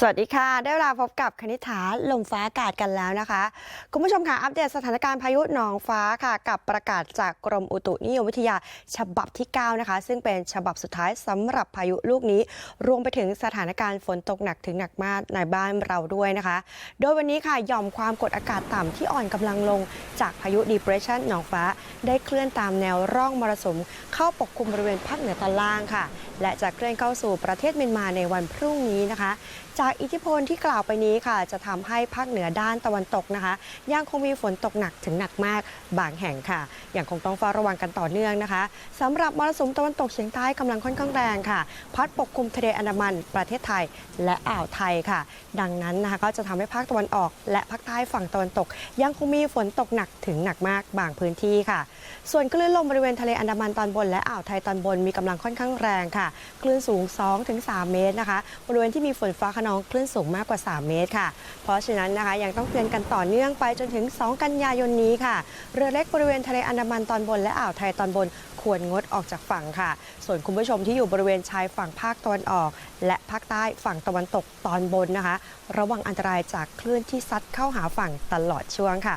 สวัสดีค่ะ ได้เวลาพบกับคณิษฐาลมฟ้าอากาศกันแล้วนะคะ คุณผู้ชมค่ะ อัปเดตสถานการณ์พายุหนองฟ้าค่ะ กับประกาศจากกรมอุตุนิยมวิทยาฉบับที่ 9 นะคะ ซึ่งเป็นฉบับสุดท้ายสำหรับพายุลูกนี้ รวมไปถึงสถานการณ์ฝนตกหนักถึงหนักมากในบ้านเราด้วยนะคะ โดยวันนี้ค่ะหย่อมความกดอากาศต่ำที่อ่อนกำลังลง จากพายุ depression หนองฟ้า ได้เคลื่อนตามแนวร่องมรสุมเข้าปกคลุมบริเวณภาคเหนือตอนล่างค่ะ และจะเคลื่อนเข้าสู่ประเทศเมียนมาในวันพรุ่งนี้นะคะ จากอิทธิพลที่กล่าวไปนี้ค่ะ จะทำให้ภาคเหนือด้านตะวันตกนะคะ ยังคงมีฝนตกหนักถึงหนักมากบางแห่งค่ะ อย่างคงต้องเฝ้าระวังกันต่อเนื่องนะคะสำหรับมรสุมตะวันตกเฉียงใต้กำลังค่อนข้างแรงค่ะ พัดปกคลุมทะเลอันดามันประเทศไทยและอ่าวไทยค่ะ ดังนั้นนะคะก็จะทำให้ภาคตะวันออก และภาคใต้ฝั่งตะวันตก ยังคงมีฝนตกหนักถึงหนักมากบางพื้นที่ค่ะ ส่วนคลื่นลมบริเวณทะเลอันดามันตอนบนและอ่าวไทยตอนบนมีกำลังค่อนข้างแรงค่ะค่ะ คลื่นสูง 2-3 เมตรนะคะบริเวณที่มีฝนฟ้าขนองคลื่นสูงมากกว่า 3 เมตรค่ะ เพราะฉะนั้นนะคะยังต้องเตือนกันต่อเนื่องไปจนถึง 2 กันยายนนี้ค่ะ เรือเล็กบริเวณทะเลอันดามันตอนบนและอ่าวไทยตอนบนควรงดออกจากฝั่งค่ะ ส่วนคุณผู้ชมที่อยู่บริเวณชายฝั่งภาคตะวันออก และภาคใต้ฝั่งตะวันตกตอนบนนะคะ ระวังอันตรายจากคลื่นที่ซัดเข้าหาฝั่งตลอดช่วงค่ะ